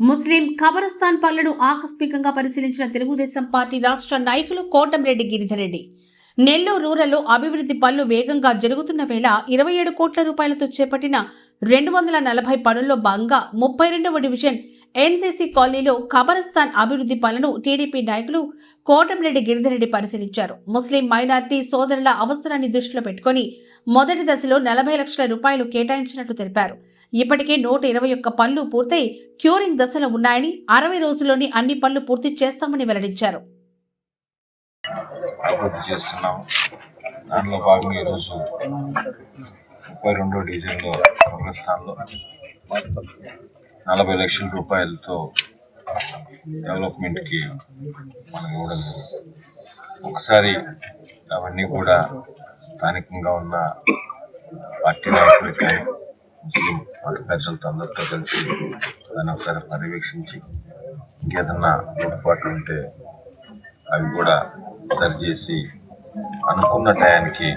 ముస్లిం ఖబరస్థాన్ పనులను ఆకస్మికంగా పరిశీలించిన తెలుగుదేశం పార్టీ రాష్ట్ర నాయకులు కోటంరెడ్డి గిరిధర్ రెడ్డి నెల్లూరు రూరల్లో అభివృద్ధి పనులు వేగంగా జరుగుతున్న వేళ ఇరవై ఏడు కోట్ల రూపాయలతో చేపట్టిన రెండు వందల నలభై పనుల్లో భాగంగా ముప్పై రెండవ డివిజన్ ఎన్సీసీ కాలనీలో ఖబరస్థాన్ అభివృద్ధి పనులను టీడీపీ నాయకులు కోటంరెడ్డి గిరిధరెడ్డి పరిశీలించారు. ముస్లిం మైనార్టీ సోదరుల అవసరాన్ని దృష్టిలో పెట్టుకుని మొదటి దశలో నలభై లక్షల రూపాయలు కేటాయించినట్లు తెలిపారు. ఇప్పటికే నూట ఇరవై ఒక్క పనులు పూర్తయి క్యూరింగ్ దశలో ఉన్నాయని అరవై రోజుల్లోని అన్ని పనులు పూర్తి చేస్తామని వెల్లడించారు. దానిలో భాగంగా ఈరోజు ముప్పై రెండో డివిజన్లో స్థానంలో నలభై లక్షల రూపాయలతో డెవలప్మెంట్కి మనం ఇవ్వడం ఒకసారి అవన్నీ కూడా స్థానికంగా ఉన్న పార్టీ నాయకులకి కానీ ముస్లిం మత పెద్దలతో అందరితో కలిసి దాన్ని ఒకసారి పర్యవేక్షించి ఇంకేదన్నా లోటుపాట్లు ఉంటే అవి కూడా సరిచేసి అనుకున్న టయానికి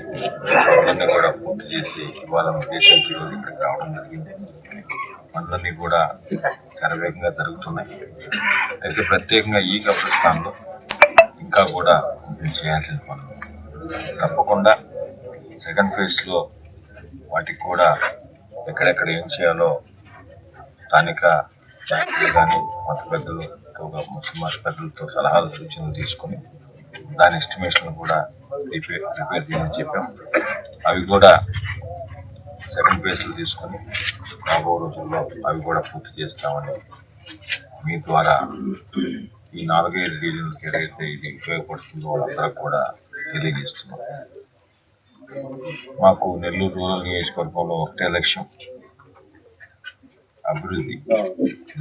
అవన్నీ కూడా పూర్తి చేసి ఇవాళ ఉద్దేశంతో ఈరోజు ఇక్కడికి రావడం జరిగింది. పనులన్నీ కూడా శరవేగంగా జరుగుతున్నాయి. అయితే ప్రత్యేకంగా ఈ కబ్రస్థాన్లో ఇంకా కూడా చేయాల్సిన పనులు. తప్పకుండా సెకండ్ ఫేజ్లో వాటికి కూడా ఎక్కడెక్కడ ఏం చేయాలో స్థానిక ఫ్యాక్టరీలు కానీ మత పెద్దలతో ముస్లిం మత పెద్దలతో సలహాలు సూచనలు తీసుకొని దాని ఎస్టిమేషన్ కూడా రిపేర్ రిపేర్ చేయమని చెప్పాం. అవి కూడా సెకండ్ ఫేజ్లో తీసుకొని రాబో రోజుల్లో అవి కూడా పూర్తి చేస్తామని మీ ద్వారా ఈ నాలుగైదు రీజన్లకి ఏదైతే ఇది ఉపయోగపడుతుందో వాళ్ళందరూ కూడా తెలియజేస్తున్నాం. మాకు నెల్లూరు రూరల్ నియోజకవర్గంలో ఒకటే లక్ష్యం. అభివృద్ధి.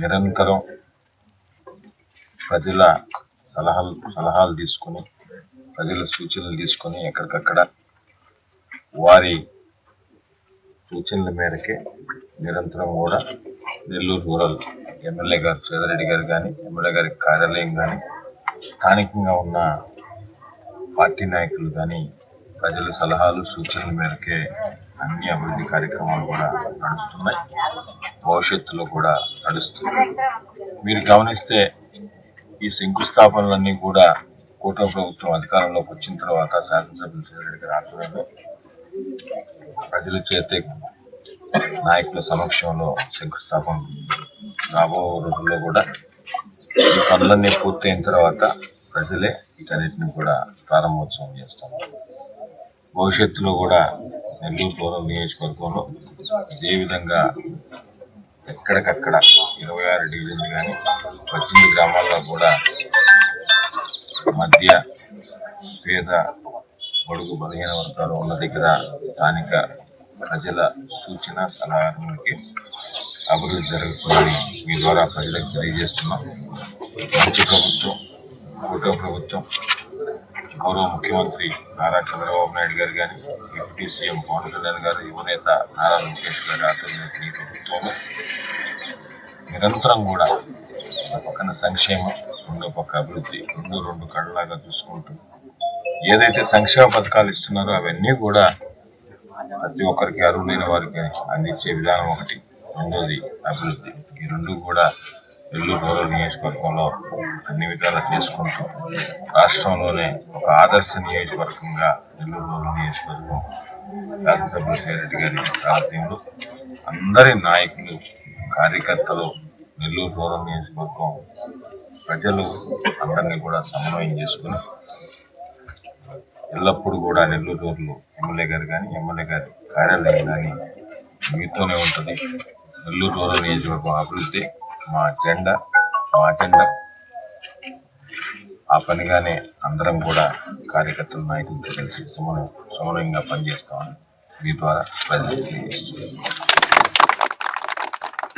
నిరంతరం ప్రజల సలహాలు సలహాలు తీసుకొని ప్రజల సూచనలు తీసుకొని ఎక్కడికక్కడ వారి సూచనల మేరకే నిరంతరం కూడా నెల్లూరు రూరల్ ఎమ్మెల్యే గారు సేదరెడ్డి గారు కానీ ఎమ్మెల్యే గారి కార్యాలయం కానీ స్థానికంగా ఉన్న పార్టీ నాయకులు కానీ ప్రజల సలహాలు సూచనల మేరకే అన్ని అభివృద్ధి కార్యక్రమాలు కూడా నడుస్తున్నాయి. భవిష్యత్తులో కూడా నడుస్తుంది మీరు గమనిస్తే ఈ శంకుస్థాపనలన్నీ కూడా కూటమి ప్రభుత్వం అధికారంలోకి వచ్చిన తర్వాత శాసనసభ్యులు సేదరెడ్డి గారి ఆధ్వర్యంలో ప్రజల చేత నాయకుల సమక్షంలో శంకుస్థాపన రాబో రోజుల్లో కూడా ఈ పనులన్నీ పూర్తయిన తర్వాత ప్రజలే వీటన్నిటిని కూడా ప్రారంభోత్సవం చేస్తున్నారు. భవిష్యత్తులో కూడా నెల్లూరు రూరల్ నియోజకవర్గంలో ఇదే విధంగా ఎక్కడికక్కడ ఇరవై ఆరు డివిజన్లు కానీ పద్దెనిమిది గ్రామాల్లో కూడా మధ్య పేద బడుగు బలహీన వర్గాలు ఉన్న దగ్గర స్థానిక ప్రజల సూచన సలహాలకి అభివృద్ధి జరుగుతుందని మీ ద్వారా ప్రజలకు తెలియజేస్తున్నాం. మంచి ప్రభుత్వం కూటమి ప్రభుత్వం గౌరవ ముఖ్యమంత్రి నారా చంద్రబాబు నాయుడు గారు కానీ డిప్యూటీ సీఎం పవన్ కళ్యాణ్ గారు యువనేత నారా లోకేష్ గారి ఆధ్వర్యంలో ఈ ప్రభుత్వంలో నిరంతరం కూడా ఒక పక్కన సంక్షేమం రెండో పక్క అభివృద్ధి రెండు రెండు కళ్ళలాగా చూసుకుంటూ ఏదైతే సంక్షేమ పథకాలు ఇస్తున్నారో అవన్నీ కూడా ప్రతి ఒక్కరికి అర్హులైన వారికి అందించే విధానం ఒకటి రెండోది అభివృద్ధి. ఈ రెండు కూడా నెల్లూరు రూరల్ నియోజకవర్గంలో అన్ని విధాలా చేసుకుంటూ రాష్ట్రంలోనే ఒక ఆదర్శ నియోజకవర్గంగా నెల్లూరు రూరల్ నియోజకవర్గం శాసనసభ్యులు శ్రీరెడ్డి గారి సారథ్యంలో అందరి నాయకులు కార్యకర్తలు నెల్లూరు రూరల్ నియోజకవర్గం ప్రజలు అందరినీ కూడా సమన్వయం చేసుకుని ఎల్లప్పుడూ కూడా నెల్లూరు రూరల్ ఎమ్మెల్యే గారు కానీ ఎమ్మెల్యే గారి కార్యాలయం కానీ మీతోనే ఉంటుంది. నెల్లూరు రూరల్ నియోజకవర్గం అభివృద్ధి మా అజెండా మా అజెండా ఆ పనిగానే అందరం కూడా కార్యకర్తల నాయకులతో కలిసి సమన్వయం సమన్వయంగా పనిచేస్తామని మీ ద్వారా ప్రజలకు తెలియజేస్తున్నాను.